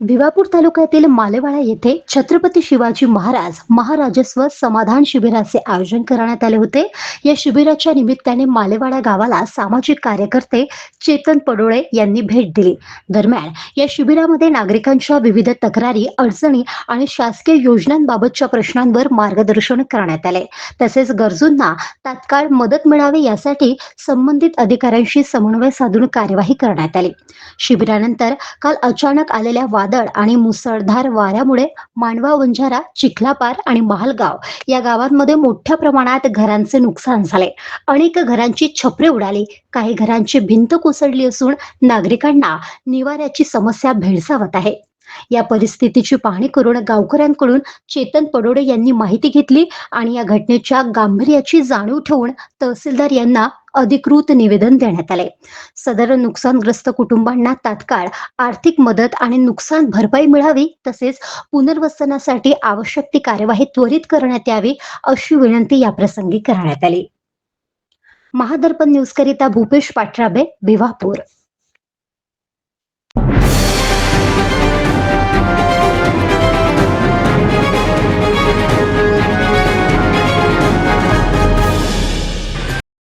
भिवापूर तालुक्यातील मालेवाडा येथे छत्रपती शिवाजी महाराज महाराजस्व समाधान शिबिराचे आयोजन करण्यात आले होते. या शिबिराच्या निमित्ताने मालेवाडा गावाला सामाजिक कार्यकर्ते चेतन पडोळे यांनी भेट दिली. दरम्यान या शिबिरामध्ये नागरिकांच्या विविध तक्रारी अडचणी आणि शासकीय योजनांबाबतच्या प्रश्नांवर मार्गदर्शन करण्यात आले. तसेच गरजूंना तात्काळ मदत मिळावी यासाठी संबंधित अधिकाऱ्यांशी समन्वय साधून कार्यवाही करण्यात आली. शिबिरानंतर काल अचानक आलेल्या वादळ आणि मुसळधार वाऱ्यामुळे मांडवा वंजारा चिखलापार आणि महालगाव या गावांमध्ये मोठ्या प्रमाणात घरांचे नुकसान झाले. अनेक घरांची छपरे उडाली. काही घरांची भिंत कोसळली असून नागरिकांना निवाऱ्याची समस्या भेडसावत आहे. या परिस्थितीची पाहणी करून गावकऱ्यांकडून चेतन पडोडे यांनी माहिती घेतली आणि या घटनेच्या गांभीर्याची जाणीव ठेवून तहसीलदार यांना अधिकृत निवेदन देण्यात आले. सदर नुकसानग्रस्त कुटुंबांना तात्काळ आर्थिक मदत आणि नुकसान भरपाई मिळावी तसेच पुनर्वसनासाठी आवश्यक ती कार्यवाही त्वरित करण्यात यावी अशी विनंती या प्रसंगी करण्यात आली. महादर्पण न्यूज करिता भूपेश पाठराबे भिवापूर